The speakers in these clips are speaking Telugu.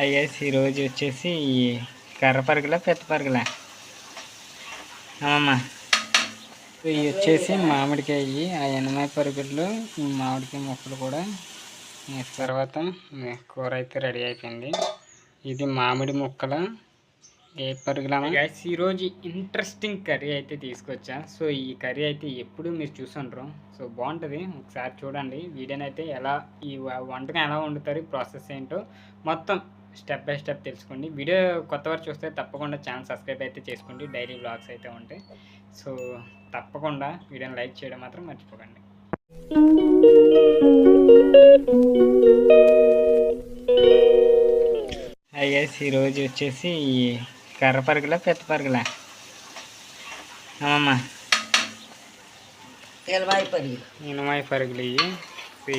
అయ్యేసి ఈరోజు వచ్చేసి ఈ కర్ర పరుగుల పెద్ద పరుగుల? అమ్మమ్మ ఇవి వచ్చేసి మామిడికాయ ఆ ఎనమై పరుగులు ఈ మామిడికాయ ముక్కలు కూడా. తర్వాత కూర అయితే రెడీ అయిపోయింది. ఇది మామిడి మొక్కల? ఏ పరుగుల? ఈరోజు ఇంట్రెస్టింగ్ కర్రీ అయితే తీసుకొచ్చా. సో ఈ కర్రీ అయితే ఎప్పుడు మీరు చూసుండ్రు. సో బాగుంటుంది. ఒకసారి చూడండి. వీడియోని అయితే ఎలా ఈ వంటకం ఎలా వండుతారు ప్రాసెస్ ఏంటో మొత్తం స్టెప్ బై స్టెప్ తెలుసుకోండి. వీడియో కొత్త వారు చూస్తే తప్పకుండా ఛానల్ సబ్స్క్రైబ్ అయితే చేసుకోండి. డైలీ బ్లాగ్స్ అయితే ఉంటాయి. సో తప్పకుండా వీడియోని లైక్ చేయడం మాత్రం మర్చిపోకండి. అయ్యేసి ఈరోజు వచ్చేసి ఈ కర్ర పరుగుల పెద్ద పరుగుల? అమ్మమ్మ పని ఇనమాయి పరుగులు ఇవి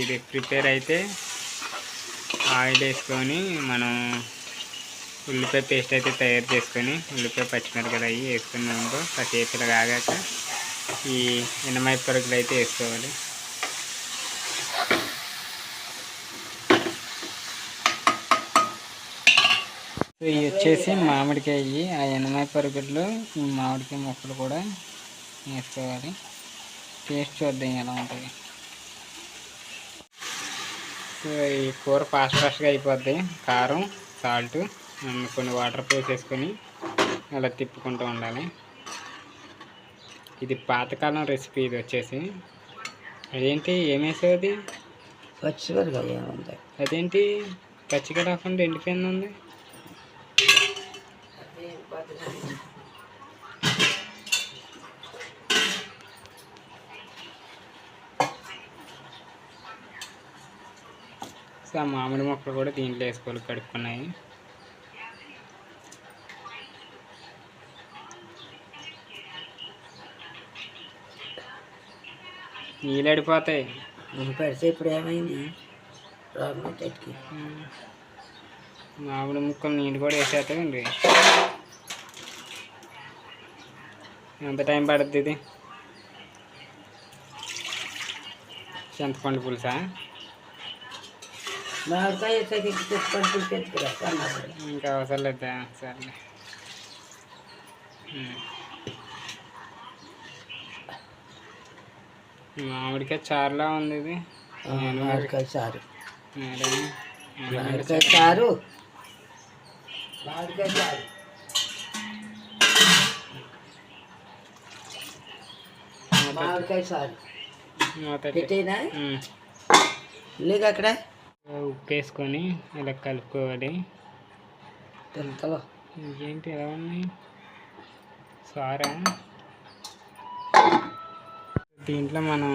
ఇది ప్రిపేర్ అయితే ఆయిల్ వేసుకొని మనం ఉల్లిపాయ పేస్ట్ అయితే తయారు చేసుకొని ఉల్లిపాయ పచ్చిమిరపకాయలు అవి వేసుకుని దాంట్లో కాసేపు ఇలా ఈ ఎనమై పరుగులు అయితే వేసుకోవాలి. ఇవి వచ్చేసి మామిడికాయ ఆ ఎనమాయి పరుగుల్లో ఈ మామిడికాయ ముక్కలు కూడా వేసుకోవాలి. టేస్ట్ చూద్దాం ఎలా ఉంటుంది ఈ కూర ఫాస్ట్ ఫాస్ట్గా అయిపోద్ది. కారం సాల్ట్ కొన్ని వాటర్ పోసేసుకొని అలా తిప్పుకుంటూ ఉండాలి. ఇది పాతకాలం రెసిపీ ఇది వచ్చేసి. అదేంటి ఏముంది? అదేంటి పచ్చిగా రాకుండా ఎండిపోయింది ఉంది? సో ఆ మామిడి మొక్కలు కూడా దీంట్లో వేసుకోవాలి కడుక్కున్నాయి. నీళ్ళు అడిపోతాయి పెడితే ఇప్పుడు ఏమైంది? చెట్టుకి మామిడి ముక్కలు నీళ్ళు కూడా వేసేస్తాయండి ఎంత టైం పడుతుంది ఇది? చింతపండు పులుసా? మామిడికాయ పులిపెట్టుకురా సన్నగా. ఇంకా అవసరం లేదా సర్లే. ఉమ్. మామిడికాయ చారులా ఉంది ఇది. మామిడికాయ చారు. మేడం మామిడికాయ చారు. మామిడికాయ చారు. మామిడికాయ చారు. పెట్టేనా? నీకు అక్కడ? ఉప్పు వేసుకొని ఇలా కలుపుకోవాలి. ఏంటి ఎలా ఉన్నాయి? సారా? దీంట్లో మనం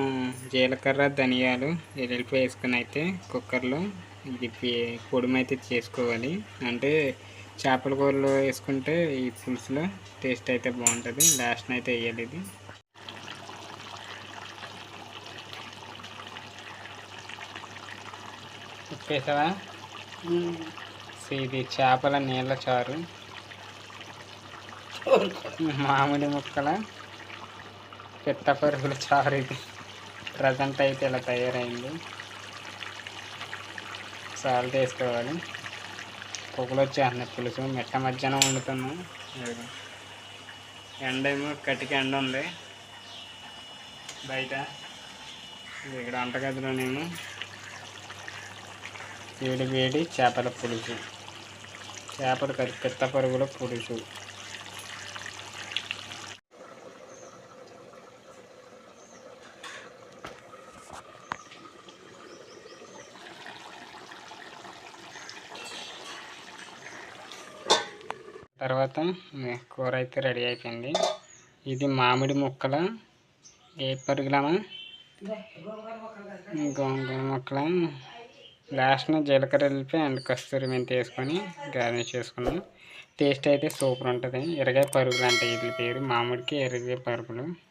జీలకర్ర ధనియాలు ఎల్లిపాయ వేసుకొని అయితే కుక్కర్లో ఇది పి- పొడుము అయితే చేసుకోవాలి. అంటే చేపల కూరలో వేసుకుంటే ఈ పులుసులో టేస్ట్ అయితే బాగుంటుంది. లాస్ట్న అయితే వేయాలి ఇది. ఉప్పు ఇది చేపల నీళ్ళ చారు. మామిడి ముక్కల పిట్ట పరుగుల చారు ఇది. ప్రజెంట్ అయితే ఇలా తయారైంది. సాల్ట్ వేసుకోవాలి. పొగలు వచ్చేస్తున్నాయి. పులుసు మెట్ట మధ్యాహ్నం వండుతున్నాం. ఎండ ఏమో కటికి ఎండ ఉంది. బయట ఇక్కడ వంటగదిలోనేమో వేడి వేడి చేపల పులుసు. చేపలు కది పిత్త పరుగుల పులుసు. తర్వాత కూర అయితే రెడీ అయిపోయింది. ఇది మామిడి ముక్కల ఏ పరుగులమా గోంగూర ముక్కల. లాస్ట్న జీలకర్ర వెళ్ళిపోయి అండ్ కస్తూరి మెంతి వేసుకొని గార్నిష్ చేసుకున్నాం. టేస్ట్ అయితే సూపర్ ఉంటుంది. ఎరగాయ పరుగులు అంటే వీటి పేరు మామిడికి ఎరగాయ పరుగులు.